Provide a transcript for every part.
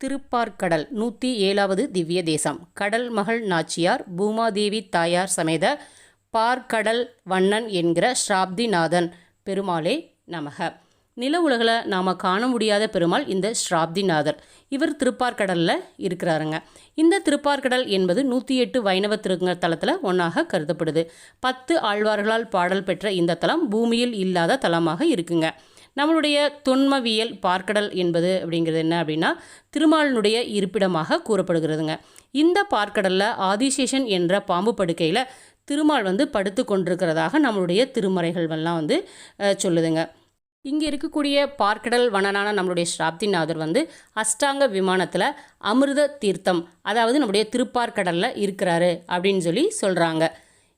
திருப்பார்கடல் நூற்றி ஏழாவது திவ்ய தேசம். கடல் மகள் நாச்சியார் பூமாதேவி தாயார் சமேத பார்க்கடல் வண்ணன் என்கிற ஸ்ராப்திநாதன் பெருமாளே நமக. நில உலகில் நாம் காண முடியாத பெருமாள் இந்த ஸ்ராப்திநாதர். இவர் திருப்பார்கடலில் இருக்கிறாருங்க. இந்த திருப்பார்கடல் என்பது நூற்றி எட்டு வைணவ திருங்க தலத்தில் ஒன்றாக கருதப்படுது. பத்து ஆழ்வார்களால் பாடல் பெற்ற இந்த தலம் பூமியில் இல்லாத தலமாக இருக்குங்க. நம்மளுடைய தொன்மவியல் பார்க்கடல் என்பது அப்படிங்கிறது என்ன அப்படின்னா திருமாலினுடைய இருப்பிடமாக கூறப்படுகிறதுங்க. இந்த பார்க்கடலில் ஆதிசேஷன் என்ற பாம்பு படுக்கையில் திருமால் வந்து படுத்து கொண்டிருக்கிறதாக நம்மளுடைய திருமறைகள் எல்லாம் வந்து சொல்லுதுங்க. இங்கே இருக்கக்கூடிய பார்க்கடல் வனனான நம்மளுடைய ஸ்ராப்திநாதர் வந்து அஷ்டாங்க விமானத்தில் அமிர்த தீர்த்தம் அதாவது நம்முடைய திருப்பார்க்கடலில் இருக்கிறாரு அப்படின்னு சொல்லி சொல்கிறாங்க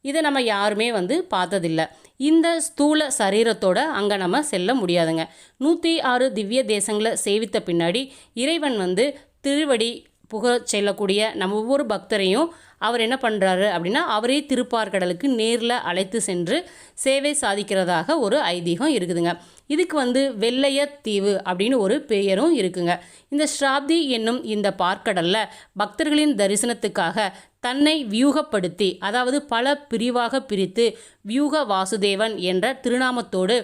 இதை நம்ம யாருமே வந்து பார்த்ததில்ல. இந்த ஸ்தூல சரீரத்தோட அங்கே நம்ம செல்ல முடியாதுங்க. நூற்றி ஆறு திவ்ய தேசங்களை சேவித்த பின்னாடி இறைவன் வந்து திருவடி புக செல்லக்கூடிய நம்ம ஒவ்வொரு பக்தரையும் அவர் என்ன பண்ணுறாரு அப்படின்னா அவரே திருப்பார்கடலுக்கு நேரில் அழைத்து சென்று சேவை சாதிக்கிறதாக ஒரு ஐதீகம் இருக்குதுங்க. இதுக்கு வந்து வெள்ளைய தீவு அப்படின்னு ஒரு பெயரும் இருக்குங்க. இந்த ஸ்ராப்தி என்னும் இந்த பார்க்கடலில் பக்தர்களின் தரிசனத்துக்காக தன்னை வியூகப்படுத்தி அதாவது பல பிரிவாக பிரித்து வியூக வாசுதேவன் என்ற திருநாமத்தோடு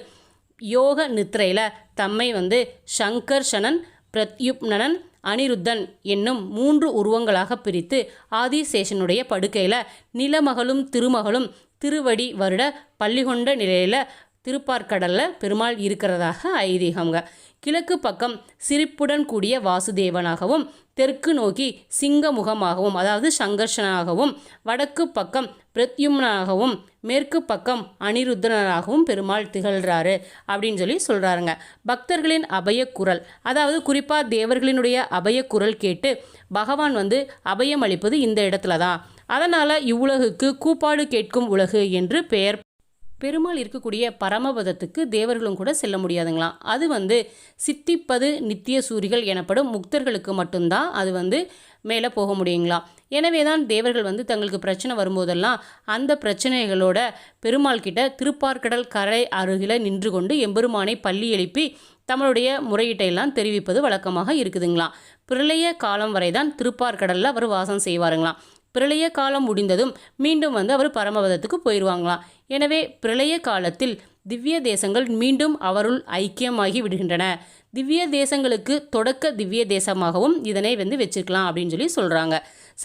யோக நித்திரையில் தம்மை வந்து சங்கர்ஷனன் பிரத்யுப்னன் அனிருத்தன் என்னும் மூன்று உருவங்களாக பிரித்து ஆதிசேஷனுடைய படுக்கையில் நிலமகளும் திருமகளும் திருவடி வருட பள்ளிகொண்ட நிலையில் திருப்பார்கடலில் பெருமாள் இருக்கிறதாக ஐதீகம்ங்க. கிழக்கு பக்கம் சிரிப்புடன் கூடிய வாசுதேவனாகவும் தெற்கு நோக்கி சிங்கமுகமாகவும் அதாவது சங்கர்ஷனாகவும் வடக்கு பக்கம் பிரத்யும்னாகவும் மேற்கு பக்கம் அனிருத்தனாகவும் பெருமாள் திகழ்கிறாரு அப்படின்னு சொல்லி சொல்கிறாருங்க பக்தர்களின் அபயக்குரல் அதாவது குறிப்பாக தேவர்களினுடைய அபயக்குரல் கேட்டு பகவான் வந்து அபயம் அளிப்பது இந்த இடத்துல தான் அதனால் இவ்வுலகுக்கு கூப்பாடு கேட்கும் உலகு என்று பெயர் பெருமாள் இருக்கக்கூடிய பரமபதத்துக்கு தேவர்களும் கூட செல்ல முடியாதுங்களாம் அது வந்து சித்திப்பது நித்திய சூரிகள் எனப்படும் முக்தர்களுக்கு மட்டும்தான் அது வந்து மேலே போக முடியுங்களாம் எனவே தான் தேவர்கள் வந்து தங்களுக்கு பிரச்சனை வரும்போதெல்லாம் அந்த பிரச்சனைகளோட பெருமாள் கிட்ட திருப்பார்கடல் கரை அருகில் நின்று கொண்டு எம்பெருமானை பள்ளி எழுப்பி தம்முடைய முறையீட்டையெல்லாம் தெரிவிப்பது வழக்கமாக இருக்குதுங்களாம் பிரளய காலம் வரை தான் திருப்பார்கடலில் அவர் வாசம் செய்வாருங்களாம் பிரளய காலம் முடிந்ததும் மீண்டும் வந்து அவர் பரமபதத்துக்கு போயிடுவாங்களாம் எனவே பிரளய காலத்தில் திவ்ய தேசங்கள் மீண்டும் அவருள் ஐக்கியமாகி விடுகின்றன. திவ்ய தேசங்களுக்கு தொடக்க திவ்ய தேசமாகவும் இதனை வந்து வச்சிருக்கலாம் அப்படின்னு சொல்லி சொல்கிறாங்க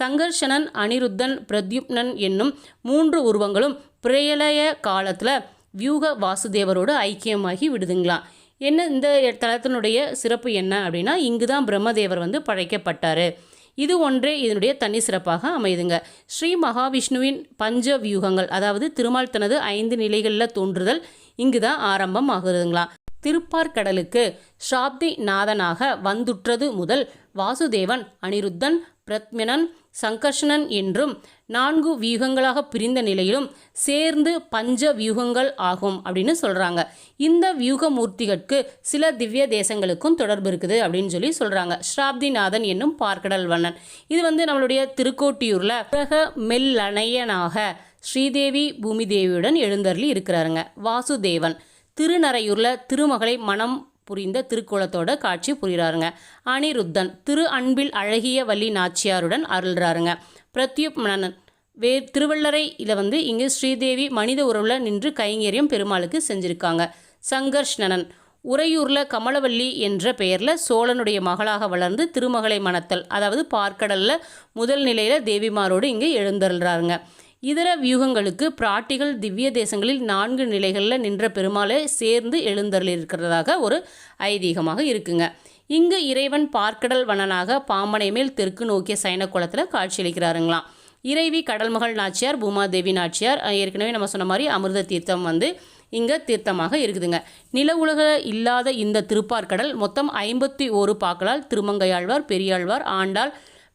சங்கர்ஷனன் அனிருத்தன் பிரத்யுப்னன் என்னும் மூன்று உருவங்களும் பிரளய காலத்தில் வியூக வாசுதேவரோடு ஐக்கியமாகி விடுதுங்களாம். என்ன இந்த தளத்தினுடைய சிறப்பு என்ன அப்படின்னா இங்கு தான் பிரம்மதேவர் வந்து பழைக்கப்பட்டார் இது ஒன்றே இதனுடைய தனி சிறப்பாக அமையுதுங்க. ஸ்ரீ மகாவிஷ்ணுவின் பஞ்ச வியூகங்கள் அதாவது திருமால் தனது ஐந்து நிலைகளில் தோன்றுதல் இங்கு தான் ஆரம்பம் ஆகுதுங்களா திருப்பார்கடலுக்கு ஷாப்தி நாதனாக வந்துற்றது முதல் வாசுதேவன் அனிருத்தன் பிரத்மினன் சங்கர்ஷணன் என்றும் நான்கு வியூகங்களாக பிரிந்த நிலையிலும் சேர்ந்து பஞ்ச வியூகங்கள் ஆகும் அப்படின்னு சொல்கிறாங்க இந்த வியூக மூர்த்திகளுக்கு சில திவ்ய தேசங்களுக்கும் தொடர்பு இருக்குது அப்படின்னு சொல்லி சொல்கிறாங்க ஸ்ராப்திநாதன் என்னும் பார்க்கடல் வண்ணன். இது வந்து நம்மளுடைய திருக்கோட்டியூரில் உலக மெல்லணையனாக ஸ்ரீதேவி பூமிதேவியுடன் எழுந்தருளி இருக்கிறாருங்க. வாசுதேவன். திருநறையூரில் திருமகளை மனம் புரிந்த திருக்குளத்தோட காட்சி புரிகிறாருங்க. அனிருத்தன். திரு அன்பில் அழகிய வள்ளி நாச்சியாருடன் அருள்றாருங்க. பிரத்யுப்னன் வே திருவள்ளரை இதில் வந்து இங்கு ஸ்ரீதேவி மனித உறவில் நின்று கைங்கரியம் பெருமாளுக்கு செஞ்சுருக்காங்க. சங்கர்ஷ்ணனன். உறையூரில் கமலவல்லி என்ற பெயரில் சோழனுடைய மகளாக வளர்ந்து திருமகளை மணத்தல் அதாவது பார்க்கடலில் முதல் நிலையில் தேவிமாரோடு இங்கே எழுந்தருள்றாருங்க. இதர வியூகங்களுக்கு பிராட்டிகள் திவ்ய தேசங்களில் நான்கு நிலைகளில் நின்ற பெருமாளை சேர்ந்து எழுந்தருளிருக்கிறதாக ஒரு ஐதீகமாக இருக்குங்க. இங்கு இறைவன் பார்க்கடல் வனனாக பாம்பனை மேல் தெற்கு நோக்கிய சயனக்குளத்தில் காட்சியளிக்கிறாருங்களாம். இறைவி கடல்மகள் நாச்சியார் பூமாதேவி நாச்சியார் ஏற்கனவே நம்ம சொன்ன மாதிரி அமிர்த தீர்த்தம் வந்து இங்கே தீர்த்தமாக இருக்குதுங்க. நில உலக இல்லாத இந்த திருப்பார்கடல் மொத்தம் ஐம்பத்தி ஓரு பாக்களால் திருமங்கையாழ்வார் பெரியாழ்வார் ஆண்டாள்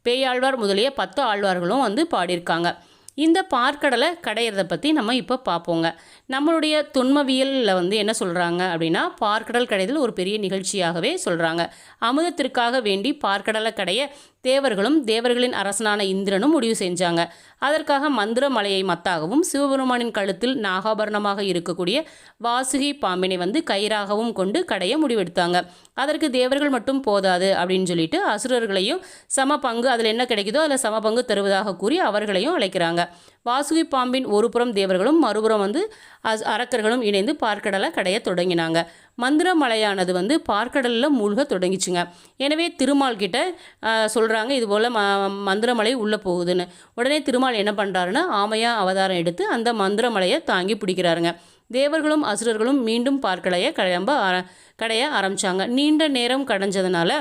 பேயாழ்வார் முதலிய பத்து ஆழ்வார்களும் வந்து பாடியிருக்காங்க. இந்த பாற்கடலை கடையிறத பற்றி நம்ம இப்போ பார்ப்போங்க நம்மளுடைய தொன்மவியலில் வந்து என்ன சொல்கிறாங்க அப்படின்னா பார்க்கடல் கடைதல் ஒரு பெரிய நிகழ்ச்சியாகவே சொல்கிறாங்க அமுதத்திற்காக வேண்டி பார்க்கடலை கடைய தேவர்களும் தேவர்களின் அரசனான இந்திரனும் முடிவு செஞ்சாங்க. அதற்காக மந்திர மலையை மத்தாகவும் சிவபெருமானின் கழுத்தில் நாகாபரணமாக இருக்கக்கூடிய வாசுகி பாம்பினை வந்து கயிறாகவும் கொண்டு கடைய முடிவெடுத்தாங்க. அதற்கு தேவர்கள் மட்டும் போதாது அப்படின்னு சொல்லிட்டு அசுரர்களையும் சம பங்கு அதில் என்ன கிடைக்குதோ அதில் சம பங்கு தருவதாக கூறி அவர்களையும் அழைக்கிறாங்க. வாசுகி பாம்பின் ஒரு புறம் தேவர்களும் மறுபுறம் வந்து அஸ் அரக்கர்களும் இணைந்து பார்க்கடலை கடைய தொடங்கினாங்க. மந்திரமலையானது வந்து பார்க்கடலில் மூழ்க தொடங்கிச்சுங்க. எனவே திருமால் கிட்ட சொல்கிறாங்க இது போல் ம மந்திரமலை உள்ளே போகுதுன்னு. உடனே திருமால் என்ன பண்ணுறாருன்னா ஆமையா அவதாரம் எடுத்து அந்த மந்திரமலையை தாங்கி பிடிக்கிறாருங்க. தேவர்களும் அசுரர்களும் மீண்டும் பார்க்கலைய கிளம்ப ஆர கடைய ஆரம்பித்தாங்க நீண்ட நேரம் கடைஞ்சதுனால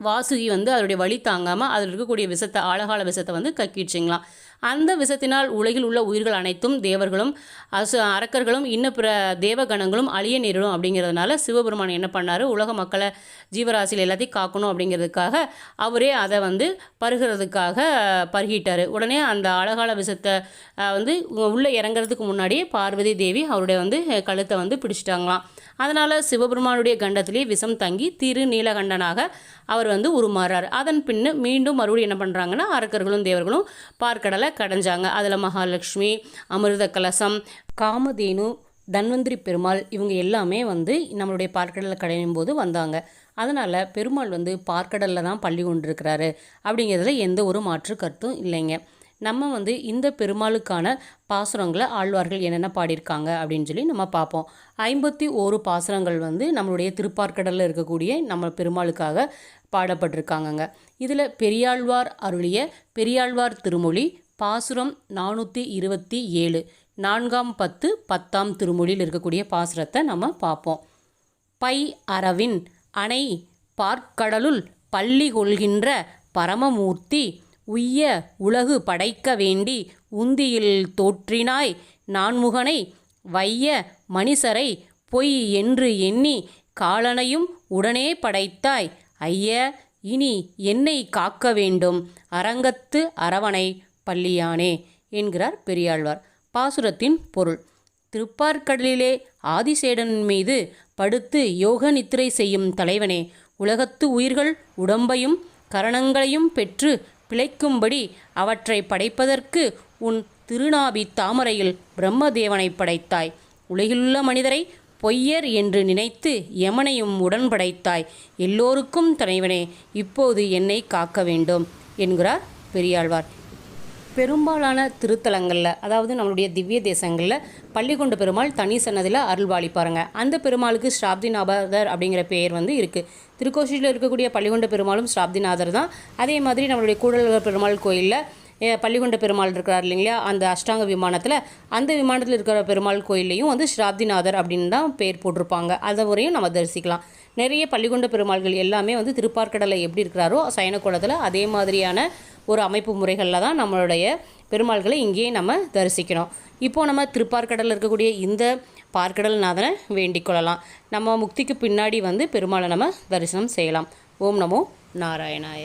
வாசுகி வந்து அதனுடைய வழி தாங்காமல் அதில் இருக்கக்கூடிய விஷத்தை ஆழகால விஷத்தை வந்து கக்கிடுச்சிங்களாம். அந்த விஷத்தினால் உலகில் உள்ள உயிர்கள் அனைத்தும் தேவர்களும் அசு அரக்கர்களும் இன்ன பிற தேவகணங்களும் அழிய நேரிடும் அப்படிங்கிறதுனால சிவபெருமான் என்ன பண்ணார்? உலக மக்களை ஜீவராசியில் எல்லாத்தையும் காக்கணும் அப்படிங்கிறதுக்காக அவரே அதை வந்து பருகிறதுக்காக பருகிட்டார். உடனே அந்த அழகால விஷத்தை வந்து உள்ளே இறங்குறதுக்கு முன்னாடியே பார்வதி தேவி அவருடைய வந்து கழுத்தை வந்து பிடிச்சிட்டாங்களாம். அதனால் சிவபெருமானுடைய கண்டத்திலே விஷம் தங்கி திரு நீலகண்டனாக அவர் வந்து உருமாறார். அதன் பின்னு மீண்டும் மறுபடியும் என்ன பண்ணுறாங்கன்னா அரக்கர்களும் தேவர்களும் பார்க்கடலை கடைஞ்சாங்க. அதில் மகாலட்சுமி அமிர்த கலசம் காமதேனு தன்வந்திரி பெருமாள் இவங்க எல்லாமே வந்து நம்மளுடைய பார்க்கடலை கடையும் போது வந்தாங்க. அதனால் பெருமாள் வந்து பார்க்கடலில் தான் பள்ளி கொண்டிருக்கிறாரு. அப்படிங்கிறதுல எந்த ஒரு மாற்று கருத்தும் இல்லைங்க. நம்ம வந்து இந்த பெருமாளுக்கான பாசுரங்களை ஆழ்வார்கள் என்னென்ன பாடியிருக்காங்க அப்படின்னு சொல்லி நம்ம பார்ப்போம். ஐம்பத்தி ஓரு பாசுரங்கள் வந்து நம்மளுடைய திருப்பார்க்கடலில் இருக்கக்கூடிய நம்ம பெருமாளுக்காக பாடப்பட்டிருக்காங்கங்க. இதில் பெரியாழ்வார் அருளிய பெரியாழ்வார் திருமொழி பாசுரம் நானூற்றி இருபத்தி ஏழு நான்காம் பத்து பத்தாம் திருமொழியில் இருக்கக்கூடிய பாசுரத்தை நம்ம பார்ப்போம். பை அரவின் அணை பார்க்கடலுள் பள்ளி கொள்கின்ற பரமமூர்த்தி உய்ய உலகு படைக்க வேண்டி உந்தியில் தோற்றினாய் நான்முகனை வைய மணிசரை பொய் என்று எண்ணி காலனையும் உடனே படைத்தாய். ஐய இனி என்னை காக்க வேண்டும்? அரங்கத்து அரவணை பள்ளியானே என்கிறார் பெரியாழ்வார். பாசுரத்தின் பொருள். திருப்பார்கடலிலே ஆதிசேடன் மீது படுத்து யோக நித்திரை செய்யும் தலைவனே உலகத்து உயிர்கள் உடம்பையும் கரணங்களையும் பெற்று பிழைக்கும்படி அவற்றை படைப்பதற்கு உன் திருநாபி தாமரையில் பிரம்மதேவனை படைத்தாய். உலகிலுள்ள மனிதரை பொய்யர் என்று நினைத்து யமனையும் உடன் படைத்தாய் எல்லோருக்கும் தலைவனே இப்போது என்னை காக்க வேண்டும் என்கிறார் பெரியாழ்வார். பெரும்பாலான திருத்தலங்களில் அதாவது நம்மளுடைய திவ்ய தேசங்களில் பள்ளிக்கொண்ட பெருமாள் தனி சன்னதியில் அருள்வாளிப்பாருங்க அந்த பெருமாளுக்கு ஸ்ராப்திநாபர் அப்படிங்கிற பெயர் வந்து இருக்குது திருக்கோஷியில் இருக்கக்கூடிய பள்ளிகொண்ட பெருமாளும் ஸ்ராப்திநாதர் தான். அதே மாதிரி நம்மளுடைய கூடல்கள் பெருமாள் கோயிலில் பள்ளிகொண்ட பெருமாள் இருக்கிறார் இல்லைங்களா அந்த அஷ்டாங்க விமானத்தில் அந்த விமானத்தில் இருக்கிற பெருமாள் கோயிலையும் வந்து ஸ்ராப்திநாதர் அப்படின்னு தான் பேர் போட்டிருப்பாங்க. அதை வரையும் நம்ம தரிசிக்கலாம். நிறைய பள்ளிகொண்ட பெருமாள்கள் எல்லாமே வந்து திருப்பார்க்கடலை எப்படி இருக்கிறாரோ சயனக்கோலத்தில் அதே மாதிரியான ஒரு அமைப்பு முறைகளில் தான் நம்மளுடைய பெருமாள்களை இங்கேயே நம்ம தரிசிக்கிறோம். இப்போது நம்ம திருப்பார்கடலில் இருக்கக்கூடிய இந்த பார்க்கடல் நாதனை வேண்டிக் கொள்ளலாம். நம்ம முக்திக்கு பின்னாடி வந்து பெருமாளை நம்ம தரிசனம் செய்யலாம். ஓம் நமோ நாராயணாய.